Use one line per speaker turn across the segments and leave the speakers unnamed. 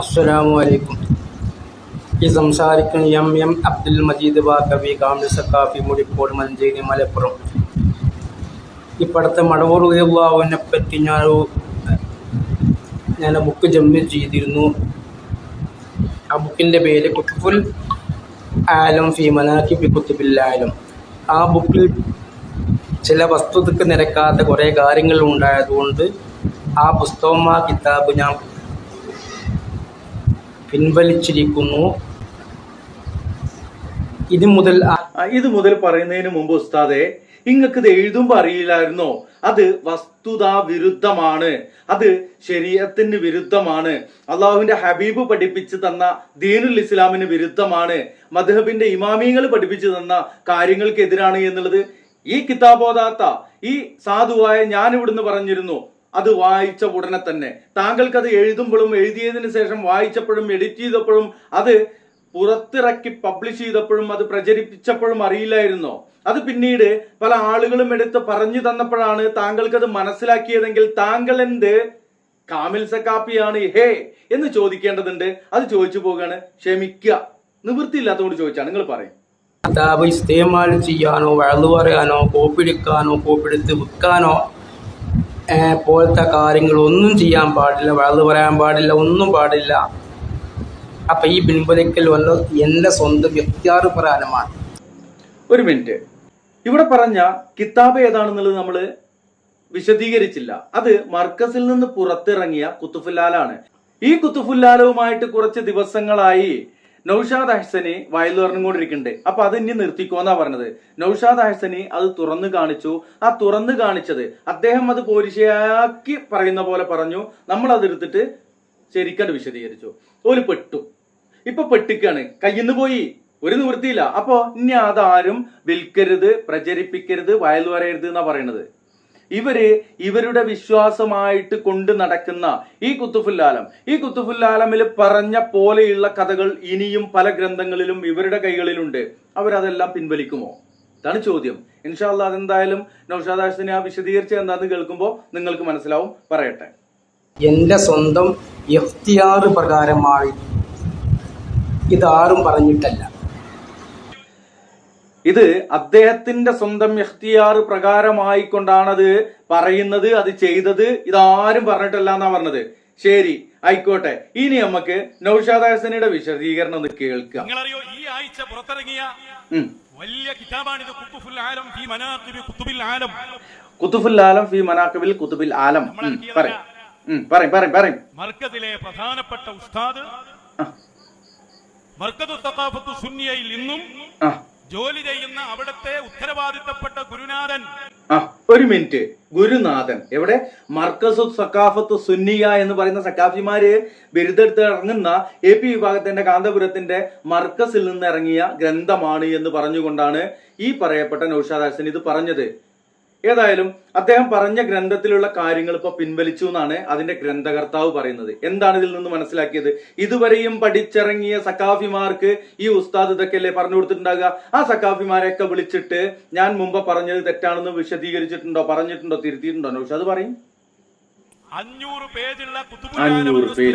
അസ്സലാമു അലൈക്കും ഈ സംസാരിക്കുന്ന എം എം അബ്ദുൽ മജീദ് ബാക്കവി കാമിൽ സക്കാഫി മുടിക്കോട് മഞ്ചേരി മലപ്പുറം. ഇപ്പോഴത്തെ മടവൂർ ഉയർവാവിനെ പറ്റി ഞാൻ ഞാൻ ബുക്ക് ജമ്മി ചെയ്തിരുന്നു. ആ ബുക്കിന്റെ പേര് കുത്തുഫുൽ ആലം ഫി മനാക്കിബി കുത്തുബിൽ ആലം ആ ബുക്കിൽ ചില വസ്തുതക്ക് നിരക്കാത്ത കുറേ കാര്യങ്ങൾ ഉണ്ടായതുകൊണ്ട് ആ പുസ്തകം ആ കിതാബ് ഞാൻ പിൻവലിച്ചിരിക്കുന്നു. ഇതു മുതൽ
ഇത് മുതൽ പറയുന്നതിന് മുമ്പ് ഉസ്താദെ നിങ്ങൾക്ക് ഇത് എഴുതുമ്പോ അറിയില്ലായിരുന്നോ? അത് വസ്തുതാ വിരുദ്ധമാണ്. അത് ശരീരത്തിന് വിരുദ്ധമാണ്. അള്ളാഹുവിന്റെ ഹബീബ് പഠിപ്പിച്ചു തന്ന ദീനുൽ ഇസ്ലാമിന് വിരുദ്ധമാണ്. മദ്ഹബിന്റെ ഇമാമിയങ്ങൾ പഠിപ്പിച്ചു തന്ന കാര്യങ്ങൾക്ക് എതിരാണ് എന്നുള്ളത് ഈ കിതാബോധാത്ത ഈ സാധുവായ ഞാൻ ഇവിടുന്ന് പറഞ്ഞിരുന്നു. അത് വായിച്ച ഉടനെ തന്നെ. താങ്കൾക്ക് അത് എഴുതുമ്പോഴും എഴുതിയതിന് ശേഷം വായിച്ചപ്പോഴും എഡിറ്റ് ചെയ്തപ്പോഴും അത് പുറത്തിറക്കി പബ്ലിഷ് ചെയ്തപ്പോഴും അത് പ്രചരിപ്പിച്ചപ്പോഴും അറിയില്ലായിരുന്നോ? അത് പിന്നീട് പല ആളുകളും എടുത്ത് പറഞ്ഞു തന്നപ്പോഴാണ് താങ്കൾക്ക് അത് മനസ്സിലാക്കിയതെങ്കിൽ താങ്കൾ എന്ത് കാമിൽ സക്കാപ്പിയാണ് ഹേ എന്ന് ചോദിക്കേണ്ടതുണ്ട്. അത് ചോദിച്ചു പോകാണ് ക്ഷമിക്കുക നിവൃത്തിയില്ലാത്തതുകൊണ്ട് ചോദിച്ചാണ്. നിങ്ങൾ പറയും.
കിതാബ് ഇസ്തേമാൽ ചെയ്യാനോ വഴന്നു പറയാനോ കോപ്പിടിക്കാനോ കോപ്പിടുത്ത് വിൽക്കാനോ പോലത്തെ കാര്യങ്ങളൊന്നും ചെയ്യാൻ പാടില്ല വളർന്നു പറയാൻ പാടില്ല ഒന്നും പാടില്ല. അപ്പം ഈ പിൻവലിക്കൽ വന്ന എന്റെ സ്വന്തം വ്യക്തിയാറ് പ്രകാരമാണ്
ഒരു മിനിറ്റ്. ഇവിടെ പറഞ്ഞ കിതാബ് ഏതാണെന്നുള്ളത് നമ്മൾ വിശദീകരിച്ചില്ല. അത് മർക്കസിൽ നിന്ന് പുറത്തിറങ്ങിയ കുത്തുഫുല്ലാലാണ് ഈ കുത്തുഫുല്ലാലവുമായിട്ട് കുറച്ച് ദിവസങ്ങളായി നൌഷാദ് അഹ്സനെ വയലു പറഞ്ഞുകൊണ്ടിരിക്കുന്നുണ്ട് അപ്പൊ അത് ഇനി നിർത്തിക്കോന്നാ പറഞ്ഞത്? നൌഷാദ് അഹ്സനെ അത് തുറന്നു കാണിച്ചു. ആ തുറന്നു കാണിച്ചത് അദ്ദേഹം അത് പോരിശയാക്കി പറയുന്ന പോലെ പറഞ്ഞു. നമ്മൾ അത് എടുത്തിട്ട് ശരിക്കത് വിശദീകരിച്ചു. ഒരു പെട്ടു. ഇപ്പൊ പെട്ടിക്കാണ്. കയ്യിന്ന് പോയി. ഒരു നിവൃത്തിയില്ല. അപ്പോ ഇനി അതാരും വിൽക്കരുത് പ്രചരിപ്പിക്കരുത് വയൽ വരയരുത് എന്നാ പറയണത്? ഇവർ ഇവരുടെ വിശ്വാസമായിട്ട് കൊണ്ട് നടക്കുന്ന ഈ കുത്തുഫുല്ലാലം ഈ കുത്തുഫുല്ലാലമിൽ പറഞ്ഞ പോലെയുള്ള കഥകൾ ഇനിയും പല ഗ്രന്ഥങ്ങളിലും ഇവരുടെ കൈകളിലുണ്ട്. അവരതെല്ലാം പിൻവലിക്കുമോ? ഇതാണ് ചോദ്യം. ഇൻഷാല്ല അതെന്തായാലും നൌഷാദാസിനെ ആ വിശദീകരിച്ച് എന്താന്ന് കേൾക്കുമ്പോൾ നിങ്ങൾക്ക് മനസ്സിലാവും. പറയട്ടെ.
എന്റെ സ്വന്തം എഫ്തിയാറ് പ്രകാരമായി ഇതാരും പറഞ്ഞിട്ടല്ല.
ഇത് അദ്ദേഹത്തിന്റെ സ്വന്തം എഖ്തിയാർ പ്രകാരമായിക്കൊണ്ടാണത് പറയുന്നത് അത് ചെയ്തത്. ഇതാരും പറഞ്ഞിട്ടല്ല എന്നാ പറഞ്ഞത്. ശരി ആയിക്കോട്ടെ. ഇനി നമുക്ക് നൌഷാദ് ഹസനിയുടെ വിശദീകരണം ഒന്ന് കേൾക്കാം.
നിങ്ങളറിയോ ഈ ആഴ്ച പുറത്തിറങ്ങിയ. വലിയ കിതാബാണിത് കുത്തുഫുൽ ആലം ഫി മനാഖിബി കുത്തുബിൽ ആലം.
കുത്തുഫുൽ ആലം ഫി മനാക്കബിൽ കുത്തുബിൽ ആലം. പറയും. പറയും പറയും പറയും.
മർക്കദിലെ പ്രധാനപ്പെട്ട ഉസ്താദ് മർക്കദു തഖാഫത്തു സുന്നിയയിൽ ഇന്നും ജോലി ചെയ്യുന്ന അവിടത്തെ ഉത്തരവാദിത്തപ്പെട്ട ഗുരുനാഥൻ.
ഒരു മിനിറ്റ്. ഗുരുനാഥൻ. എവിടെ? മർക്കസു സക്കാഫത്ത് സുന്നിയ എന്ന് പറയുന്ന സക്കാഫിമാര് ബിരുദെടുത്ത് ഇറങ്ങുന്ന എ പി വിഭാഗത്തിന്റെ കാന്തപുരത്തിന്റെ മർക്കസിൽ നിന്ന് ഇറങ്ങിയ ഗ്രന്ഥമാണ് എന്ന് പറഞ്ഞുകൊണ്ടാണ് ഈ പറയപ്പെട്ട നൌഷാദ് ഹസൻ ഇത് പറഞ്ഞത്. ഏതായാലും അദ്ദേഹം പറഞ്ഞ ഗ്രന്ഥത്തിലുള്ള കാര്യങ്ങൾ ഇപ്പൊ പിൻവലിച്ചു എന്നാണ് അതിന്റെ ഗ്രന്ഥകർത്താവ് പറയുന്നത് എന്താണ് ഇതിൽ നിന്ന് മനസ്സിലാക്കിയത് ഇതുവരെയും പഠിച്ചിറങ്ങിയ സക്കാഫിമാർക്ക് ഈ ഉസ്താദ് ഇതൊക്കെ അല്ലേ പറഞ്ഞു കൊടുത്തിട്ടുണ്ടാകുക ആ സക്കാഫിമാരെയൊക്കെ വിളിച്ചിട്ട് ഞാൻ മുമ്പ് പറഞ്ഞത് തെറ്റാണെന്ന് വിശദീകരിച്ചിട്ടുണ്ടോ പറഞ്ഞിട്ടുണ്ടോ തിരുത്തിയിട്ടുണ്ടോ പക്ഷെ അത് പറയും
അഞ്ഞൂറ് പേജുള്ള
അഞ്ഞൂറ് പേജ്.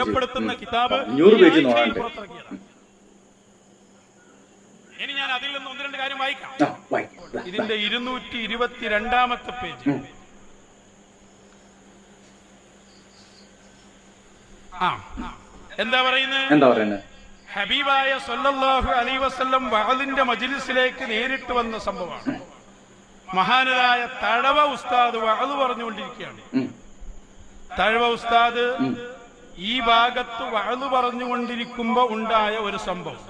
അഞ്ഞൂറ്?
പുറത്തിറങ്ങിയതാണ്. ഇനി ഞാൻ അതിൽ നിന്ന് ഒന്ന് രണ്ട് കാര്യം വായിക്കാം. ഇതിന്റെ ഇരുന്നൂറ്റി ഇരുപത്തിരണ്ടാമത്തെ പേജ് ആ. എന്താ പറയുന്നത്?
എന്താ പറയുന്നത്?
ഹബീബായ സൊല്ലാഹു അലൈ വസ്ല്ലം വഹലിന്റെ മജിലിസിലേക്ക് നേരിട്ട് വന്ന സംഭവമാണ്. മഹാനരായ തഴവ ഉസ്താദ് വഅൽ പറഞ്ഞുകൊണ്ടിരിക്കുകയാണ്. തഴവ ഉസ്താദ് ഈ ഭാഗത്ത് വഅൽ പറഞ്ഞുകൊണ്ടിരിക്കുമ്പോ ഉണ്ടായ ഒരു സംഭവം.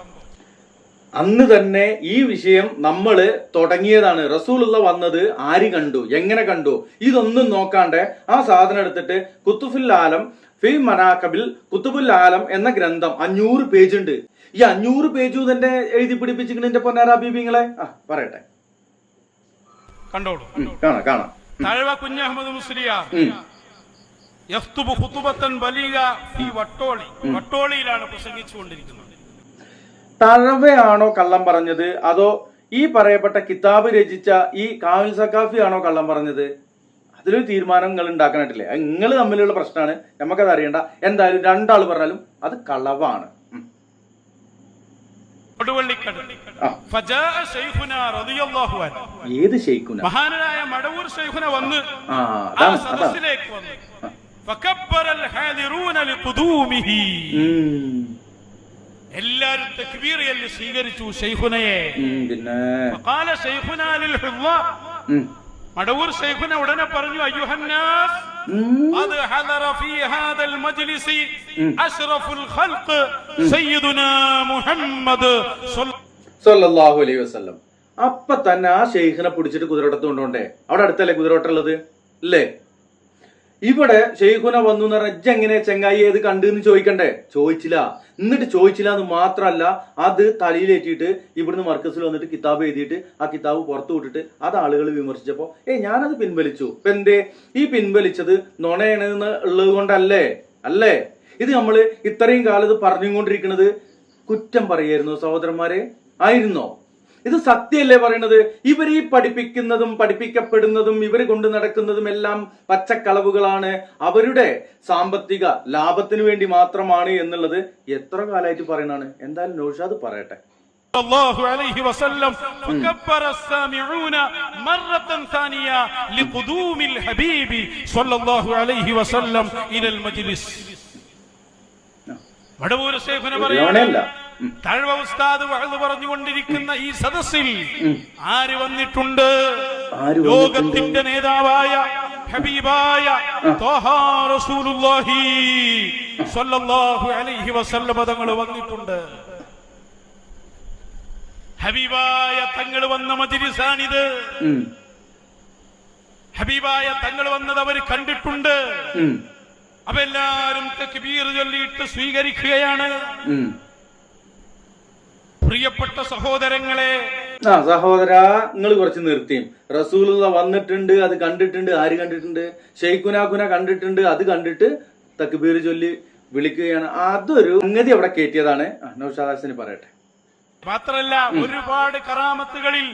അന്ന് തന്നെ ഈ വിഷയം നമ്മൾ തുടങ്ങിയതാണ്. റസൂലുള്ള വന്നത് ആര് കണ്ടു? എങ്ങനെ കണ്ടു? ഇതൊന്നും നോക്കാണ്ട് ആ സാധനം എടുത്തിട്ട് കുത്തുഫുൽ ആലം ഫി മനാക്കബിൽ കുത്തുബുൽ ആലം എന്ന ഗ്രന്ഥം അഞ്ഞൂറ് പേജ് ഉണ്ട് ഈ അഞ്ഞൂറ് പേജ് തന്നെ എഴുതി എന്റെ പൊന്നാര ബീബിങ്ങളെ ആ പറയട്ടെ.
കണ്ടോളൂ.
കാണാം കാണാം.
തഴവ കുഞ്ഞഹമ്മദ് മുസ്ലിയാർ. വട്ടോളി. വട്ടോളിയിലാണ് പ്രസംഗിച്ചുകൊണ്ടിരിക്കുന്നത്.
തഴവയാണോ കള്ളം പറഞ്ഞത്? അതോ ഈ പറയപ്പെട്ട കിതാബ് രചിച്ച ഈ കാവിൽ സക്കാഫി ആണോ കള്ളം പറഞ്ഞത്? അതിലൊരു തീരുമാനം നിങ്ങൾ ഉണ്ടാക്കാനായിട്ടില്ലേ? നിങ്ങൾ തമ്മിലുള്ള പ്രശ്നമാണ്. നമുക്കത് അറിയണ്ട. എന്തായാലും രണ്ടാൾ പറഞ്ഞാലും അത് കളവാണ്. ഏത്
മഹാനായ മടവൂർ ശൈഖുന വന്ന്
ആ
സദസ്സിലേക്ക് വന്നു. എല്ലാരും തക്ബീർ ചൊല്ലി സ്വീകരിച്ചു ശൈഖുനയെ
ഉം, പിന്നെ
فقال شيخنا للحضار
ഉം.
മടവൂർ ശൈഖുന ഉടനെ പറഞ്ഞു അയ്യുഹന്നാസ്
ഉം.
قد حضر في هذا المجلس أشرف الخلق سيدنا محمد صلى
സല്ലല്ലാഹു അലൈഹി വസല്ലം അപ്പൊ തന്നെ ആ ഷെയ്ഖിനെ പിടിച്ചിട്ട് കുതിരവട്ടത്ത് കൊണ്ടുപോണ്ടേ അവിടെ അടുത്തല്ലേ കുതിരവട്ടുള്ളത് അല്ലേ ഇവിടെ ഷെയ്ഖുന വന്നു എന്ന് റജ്ജ് എങ്ങനെ ചെങ്ങായി ഏത് കണ്ടു എന്ന് ചോദിക്കണ്ടേ? ചോദിച്ചില്ല. എന്നിട്ട് ചോദിച്ചില്ല എന്ന് മാത്രമല്ല അത് തലയിലേറ്റിയിട്ട് ഇവിടുന്ന് മർക്കസിൽ വന്നിട്ട് കിതാബ് എഴുതിയിട്ട് ആ കിതാബ് പുറത്തു വിട്ടിട്ട് അത് ആളുകൾ വിമർശിച്ചപ്പോ ഏ ഞാനത് പിൻവലിച്ചു. ഇപ്പൊ എന്തേ? ഈ പിൻവലിച്ചത് നുണയണെന്ന് ഉള്ളത് കൊണ്ടല്ലേ? അല്ലേ? ഇത് നമ്മൾ ഇത്രയും കാലത്ത് പറഞ്ഞുകൊണ്ടിരിക്കുന്നത് കുറ്റം പറയായിരുന്നു സഹോദരന്മാരെ? ആയിരുന്നോ? ഇത് സത്യമല്ലേ പറയണത് ഇവർ ഈ പഠിപ്പിക്കുന്നതും പഠിപ്പിക്കപ്പെടുന്നതും ഇവർ കൊണ്ട് നടക്കുന്നതും എല്ലാം പച്ചക്കളവുകളാണ് അവരുടെ സാമ്പത്തിക ലാഭത്തിന് വേണ്ടി മാത്രമാണ് എന്നുള്ളത് എത്ര കാലമായിട്ട് പറയണാണ് എന്തായാലും നൗഷാദ് പറയട്ടെ
الله عليه وسلم فكبر السامعون مرة ثانية لقدوم الحبيب صلى الله عليه وسلم إلى المجلس വടവൂർ ശേഖന
ഇവനെയല്ല.
താഴ്വ ഉസ്താദ് വഴുതു പറഞ്ഞുകൊണ്ടിരിക്കുന്ന ഈ സദസ്സിൽ ആര് വന്നിട്ടുണ്ട്? ലോകത്തിന്റെ നേതാവായ ഹബീബായ അലൈഹി വസല്ലമ തങ്ങൾ വന്നിട്ടുണ്ട്. ഹബീബായ തങ്ങൾ വന്ന
മജിരിസാണിത്
ഹബീബായ തങ്ങൾ വന്നത് അവർ കണ്ടിട്ടുണ്ട്. അപ്പൊ എല്ലാരും തക്ബീർ ചൊല്ലിയിട്ട് സ്വീകരിക്കുകയാണ്. പ്രിയപ്പെട്ട സഹോദരങ്ങളെ
ആ സഹോദര നിങ്ങൾ കുറച്ച് നിർത്തിയും റസൂലുള്ള വന്നിട്ടുണ്ട് അത് കണ്ടിട്ടുണ്ട്. ആര് കണ്ടിട്ടുണ്ട്? ഷെയ്ഖുനാഖുന കണ്ടിട്ടുണ്ട് അത് കണ്ടിട്ട് തക്ബീർ ചൊല്ലി വിളിക്കുകയാണ്. അതൊരു സംഗതി അവിടെ കയറ്റിയതാണ് നൌഷാദാസിന് പറയട്ടെ.
മാത്രല്ല ഒരുപാട് കറാമത്തുകളിൽ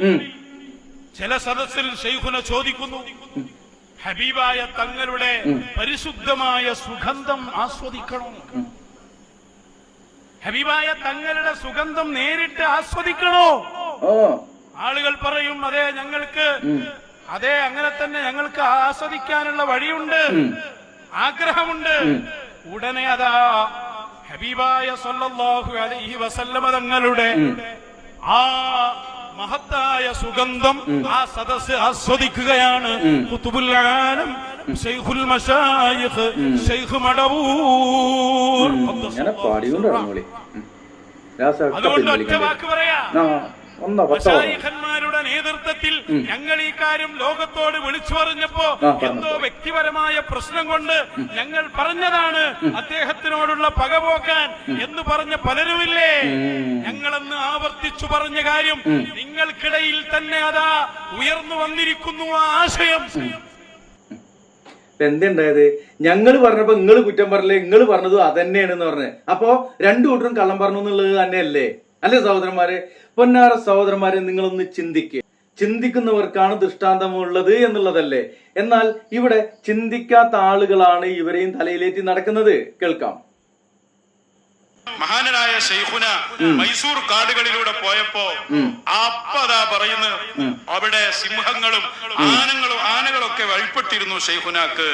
ചില സദസ്സിൽ ഷെയ്ഖുന ചോദിക്കുന്നു. ഹബീബായ തങ്ങളുടെ പരിശുദ്ധമായ സുഗന്ധം ആസ്വദിക്കണം. ഹബീബായ തങ്ങളുടെ സുഗന്ധം നേരിട്ട് ആസ്വദിക്കണോ? ആളുകൾ പറയും അതെ ഞങ്ങൾക്ക് അതെ അങ്ങനെ തന്നെ ഞങ്ങൾക്ക് ആസ്വദിക്കാനുള്ള വഴിയുണ്ട്. ആഗ്രഹമുണ്ട്. ഉടനെ അതാ ഹബീബായ സല്ലല്ലാഹു അലൈഹി വസല്ലമ തങ്ങളുടെ ആ മഹത്തായ സുഗന്ധം ആ സദസ് ആസ്വദിക്കുകയാണ്. ഖുതുബുൽ ആലം ശൈഖുൽ ഷെയ്ഖ് ശൈഖ് മടവൂർ.
ഞാൻ പാടിക്കൊണ്ട് ഇറങ്ങോളി
അതുകൊണ്ട് ഒറ്റ വാക്ക് പറയാ. മശായിഖന്മാരുടെ നേതൃത്വത്തിൽ ഞങ്ങൾ ഈ കാര്യം ലോകത്തോട് വിളിച്ചു പറഞ്ഞപ്പോ എന്തോ വ്യക്തിപരമായ പ്രശ്നം കൊണ്ട് ഞങ്ങൾ പറഞ്ഞതാണ്. അദ്ദേഹത്തിനോടുള്ള പക പോക്കാൻ എന്ന് പറഞ്ഞ പലരുമില്ലേ? ഞങ്ങളെന്ന് ആവർത്തിച്ചു പറഞ്ഞ കാര്യം നിങ്ങൾക്കിടയിൽ തന്നെ അതാ ഉയർന്നു വന്നിരിക്കുന്നു ആ ആശയം.
എന്തുണ്ടായത്? ഞങ്ങൾ പറഞ്ഞപ്പോ നിങ്ങൾ കുറ്റം പറഞ്ഞില്ലേ? നിങ്ങൾ പറഞ്ഞതും അതന്നെയാണെന്ന് പറഞ്ഞത് അപ്പോ രണ്ടു കൂട്ടരും കള്ളം പറഞ്ഞു എന്നുള്ളത് തന്നെയല്ലേ? അല്ലേ സഹോദരന്മാരെ? പൊന്നാറ സഹോദരന്മാരെ നിങ്ങളൊന്ന് ചിന്തിക്കുക ചിന്തിക്കുന്നവർക്കാണ് ദൃഷ്ടാന്തമുള്ളത് എന്നുള്ളതല്ലേ? എന്നാൽ ഇവിടെ ചിന്തിക്കാത്ത ആളുകളാണ് ഇവരെയും തലയിലേറ്റി നടക്കുന്നത്. കേൾക്കാം.
മഹാനരായ ഷെയ്ഖുന മൈസൂർ കാടുകളിലൂടെ പോയപ്പോ അപ്പതാ പറയുന്നു അവിടെ സിംഹങ്ങളും ആനങ്ങളും ആനകളൊക്കെ വഴിപ്പെട്ടിരുന്നു ഷെയ്ഖുനാക്ക്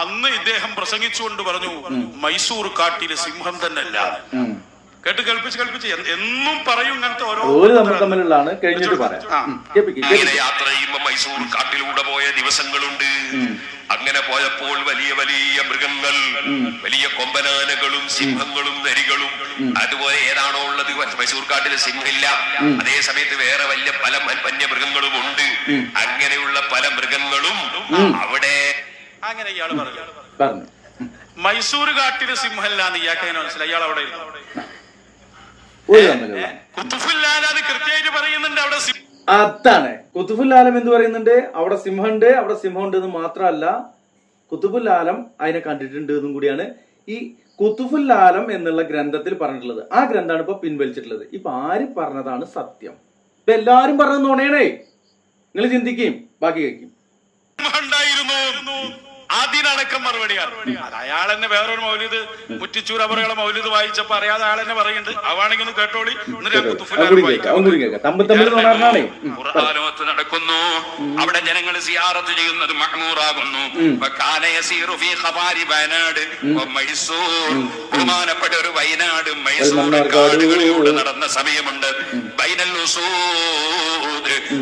അന്ന് ഇദ്ദേഹം പ്രസംഗിച്ചുകൊണ്ട് പറഞ്ഞു മൈസൂർ കാട്ടിലെ സിംഹം തന്നെയല്ല. കേട്ട് കേൾപ്പിച്ച് കേൾപ്പിച്ച് എന്നും പറയും ഇങ്ങനത്തെ ഓരോ
തമ്മിലുള്ളതാണ്. കഴിഞ്ഞിട്ട് പറയാം.
അങ്ങനെ യാത്ര ചെയ്യുമ്പോ മൈസൂർ കാട്ടിലൂടെ പോയ ദിവസങ്ങളുണ്ട്. അങ്ങനെ പോയപ്പോൾ വലിയ വലിയ മൃഗങ്ങൾ വലിയ കൊമ്പനാനകളും സിംഹങ്ങളും നരികളും അതുപോലെ ഏതാണോ ഉള്ളത് മൈസൂർ കാട്ടിൽ സിംഹമില്ല. അതേ സമയത്ത് വേറെ വലിയ പല വന്യമൃഗങ്ങളും ഉണ്ട്. അങ്ങനെയുള്ള പല മൃഗങ്ങളും അവിടെ
അങ്ങനെ ഇയാൾ പറഞ്ഞു.
മൈസൂർ
മൈസൂർ സിംഹമില്ല എന്ന് ഇയാൾക്ക് അങ്ങനെ മനസ്സിലായി? ഇയാൾ അവിടെ ഇരുന്നു.
ഒരു തമ്മിലുള്ള
അത് കൃത്യമായിട്ട് പറയുന്നുണ്ട് അവിടെ
അതാണ്. കുത്തുബുൽ ആലം എന്ന് പറയുന്നുണ്ട്? അവിടെ സിംഹണ്ട് അവിടെ സിംഹമുണ്ട് എന്ന് മാത്രമല്ല കുത്തുബുൽ ആലം അതിനെ കണ്ടിട്ടുണ്ട് എന്നും കൂടിയാണ്. ഈ കുത്തുബുൽ ആലം എന്നുള്ള ഗ്രന്ഥത്തിൽ പറഞ്ഞിട്ടുള്ളത്. ആ ഗ്രന്ഥമാണ് ഇപ്പൊ പിൻവലിച്ചിട്ടുള്ളത്. ഇപ്പൊ ആര് പറഞ്ഞതാണ് സത്യം? ഇപ്പൊ എല്ലാരും പറഞ്ഞത് നുണയണേ. നിങ്ങൾ ചിന്തിക്കുകയും ബാക്കി കഴിക്കും
അതിനടക്കം മറുപടിയാണ്. അത് അയാൾ തന്നെ വേറൊരു മൗലിത് മുറ്റിച്ചൂർ അവറുകളെ മൗലിത് വായിച്ചപ്പോ അറിയാതെ അയാൾ തന്നെ പറയുന്നുണ്ട്. അവണെങ്കിൽ ഒന്ന് കേട്ടോളി. എന്നിട്ട്
നടക്കുന്നു. അവിടെ ജനങ്ങൾ സിയാറത്ത് ചെയ്യുന്നത് മഹ്മൂറാകുന്നു. വയനാട് മൈസൂർ. ബഹുമാനപ്പെട്ട ഒരു വയനാട് മൈസൂർ.
കാടുകളിലൂടെ നടന്ന സമയമുണ്ട്. ബൈനൽ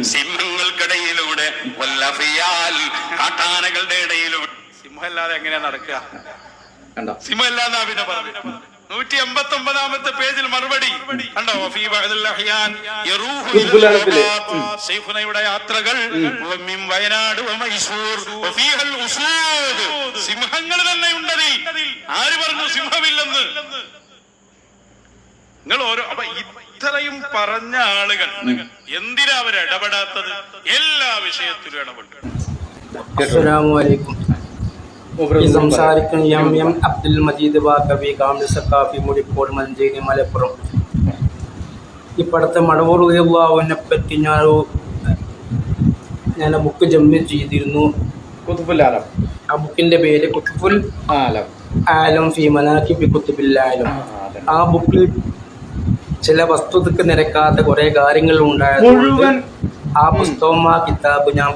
സിംഹങ്ങൾക്കിടയിലൂടെ. വല്ലഫിയാൽ കാട്ടാനകളുടെ ഇടയിലൂടെ. സിംഹമല്ലാതെ എങ്ങനെയാ നടക്കുക?
കണ്ട?
സിംഹമല്ലാന്നാ പിന്നെ പറഞ്ഞു നൂറ്റി എൺപത്തി ഒമ്പതാമത്തെ പേജിൽ മറുപടി. കണ്ടോ? സൈഫുനയുടെ യാത്രകൾ വയനാട് മൈസൂർ. സിംഹങ്ങൾ തന്നെ ഉണ്ടതിൽ. ആര് പറഞ്ഞു സിംഹമില്ലെന്ന്? നിങ്ങൾ ഓരോ അപ്പൊ ഇത്രയും പറഞ്ഞ ആളുകൾ എന്തിനാ അവർ ഇടപെടാത്തത്? എല്ലാ വിഷയത്തിലും ഇടപെട്ടു
അസ്സലാമു അലൈക്കും. ഈ സംസാരിക്കുന്ന എം എം അബ്ദുൽ മജീദ് വാക്കബി കാമിൽ സക്കാഫി മുടിക്കോട് മഞ്ചേരി മലപ്പുറം. ഇപ്പടുത്തെ മടവൂർ ഉയർവാവിനെ പറ്റി ഞാൻ ഞാൻ ബുക്ക് ജമ്മി ചെയ്തിരുന്നു.
കുത്തുഫുല്ലാലം
ആ ബുക്കിന്റെ പേര് കുത്തുബുൽ
ആലം.
ആലം ഫി മനാക്കി ബി കുത്തുബില്ലാലം
ആ,
ബുക്കിൽ ചില വസ്തുതക്ക് നിരക്കാത്ത കുറേ കാര്യങ്ങൾ
ഉണ്ടായിരുന്നു
ഉണ്ടായത് ആ പുസ്തകം ആ കിതാബ് ഞാൻ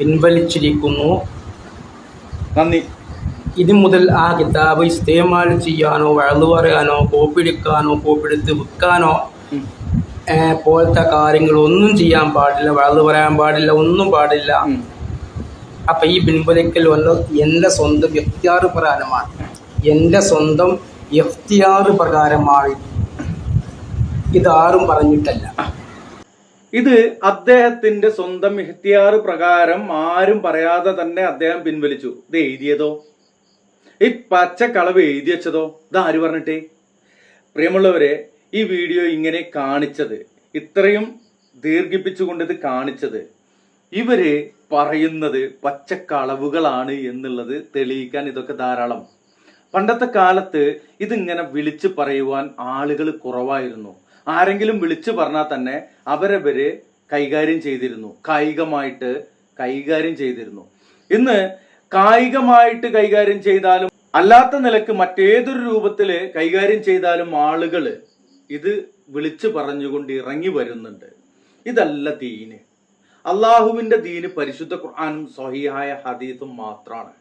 പിൻവലിച്ചിരിക്കുന്നു.
നന്ദി.
ഇനി മുതൽ ആ കിതാബ് ഇസ്തേമാൽ ചെയ്യാനോ വഴന്നു പറയാനോ കോപ്പിയെടുക്കാനോ കോപ്പിയെടുത്ത് വിൽക്കാനോ പോലത്തെ കാര്യങ്ങളൊന്നും ചെയ്യാൻ പാടില്ല വഴന്നു പറയാൻ പാടില്ല ഒന്നും പാടില്ല. അപ്പം ഈ പിൻവലിക്കൽ വന്ന് എന്റെ സ്വന്തം വ്യക്തിയാർ പ്രകാരമാണ്. എന്റെ സ്വന്തം എഫ്തിയാർ പ്രകാരമാണ്. ഇതാരും പറഞ്ഞിട്ടല്ല.
ഇത് അദ്ദേഹത്തിന്റെ സ്വന്തം ഇഹ്തിയാർ പ്രകാരം ആരും പറയാതെ തന്നെ അദ്ദേഹം പിൻവലിച്ചു. ഇത് എഴുതിയതോ? ഈ പച്ച കളവ് എഴുതി വെച്ചതോ? ഇത് ആര് പറഞ്ഞിട്ടേ? പ്രിയമുള്ളവരെ ഈ വീഡിയോ ഇങ്ങനെ കാണിച്ചത് ഇത്രയും ദീർഘിപ്പിച്ചുകൊണ്ട് ഇത് കാണിച്ചത് ഇവർ പറയുന്നത് പച്ചക്കളവുകളാണ് എന്നുള്ളത് തെളിയിക്കാൻ ഇതൊക്കെ ധാരാളം. പണ്ടത്തെ കാലത്ത് ഇതിങ്ങനെ വിളിച്ചു പറയുവാൻ ആളുകൾ കുറവായിരുന്നു. ആരെങ്കിലും വിളിച്ചു പറഞ്ഞാൽ തന്നെ അവരവര് കൈകാര്യം ചെയ്തിരുന്നു. കായികമായിട്ട് കൈകാര്യം ചെയ്തിരുന്നു. ഇന്ന് കായികമായിട്ട് കൈകാര്യം ചെയ്താലും അല്ലാത്ത നിലയ്ക്ക് മറ്റേതൊരു രൂപത്തിൽ കൈകാര്യം ചെയ്താലും ആളുകൾ ഇത് വിളിച്ചു പറഞ്ഞുകൊണ്ട് ഇറങ്ങി വരുന്നുണ്ട്. ഇതല്ല ദീന്. അള്ളാഹുവിന്റെ ദീന് പരിശുദ്ധ ഖുർആാനും സ്വഹിയായ ഹദീസും മാത്രമാണ്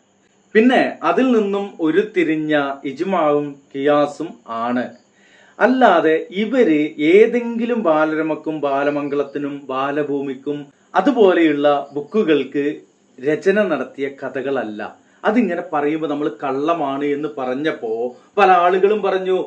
പിന്നെ അതിൽ നിന്നും ഉരുത്തിരിഞ്ഞ തിരിഞ്ഞ ഇജ്മാവും കിയാസും ആണ്. അല്ലാതെ ഇവർ ഏതെങ്കിലും ബാലരമക്കും ബാലമംഗളത്തിനും ബാലഭൂമിക്കും അതുപോലെയുള്ള ബുക്കുകൾക്ക് രചന നടത്തിയ കഥകളല്ല. അതിങ്ങനെ പറയുമ്പോൾ നമ്മൾ കള്ളമാണ് എന്ന് പറഞ്ഞപ്പോ പല ആളുകളും പറഞ്ഞു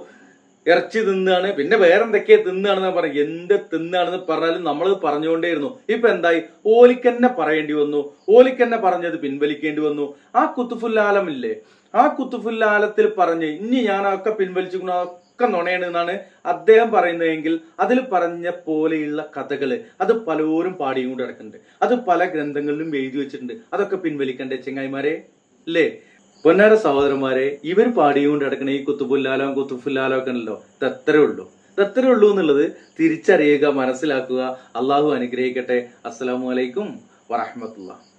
ഇറച്ചി തിന്നാണ് പിന്നെ വേറെന്തൊക്കെ തിന്നാണെന്ന് പറഞ്ഞു എന്ത് തിന്നാണെന്ന് പറഞ്ഞാലും നമ്മൾ പറഞ്ഞുകൊണ്ടേയിരുന്നു. ഇപ്പൊ എന്തായി? ഓലിക്കന്നെ പറയേണ്ടി വന്നു. ഓലിക്കന്നെ പറഞ്ഞത് പിൻവലിക്കേണ്ടി വന്നു. ആ കുത്തുഫുല്ലാലമില്ലേ ആ കുത്തുഫുല്ലാലത്തിൽ പറഞ്ഞ് ഇനി ഞാൻ ഒക്കെ പിൻവലിച്ചു ഒക്കെ നുണയാണ് എന്നാണ് അദ്ദേഹം പറയുന്നതെങ്കിൽ അതിൽ പറഞ്ഞ പോലെയുള്ള കഥകൾ അത് പലരും പാടിയും കൊണ്ട് കിടക്കുന്നുണ്ട് അത് പല ഗ്രന്ഥങ്ങളിലും എഴുതി വെച്ചിട്ടുണ്ട്. അതൊക്കെ പിൻവലിക്കണ്ടേ ചെങ്ങായിമാരെ? അല്ലേ? പൊന്നാര സഹോദരന്മാരെ ഇവർ പാടിയും കൊണ്ട് കിടക്കണ ഈ കുത്തുപുല്ലാലോ കുത്തുഫുല്ലാലോ ഒക്കെ ഉണ്ടല്ലോ. ഇതത്രേ ഉള്ളൂ. ഇതത്രേ ഉള്ളൂ എന്നുള്ളത് തിരിച്ചറിയുക മനസ്സിലാക്കുക. അള്ളാഹു അനുഗ്രഹിക്കട്ടെ. അസ്സലാമു അലൈക്കും വറഹമത്തുള്ള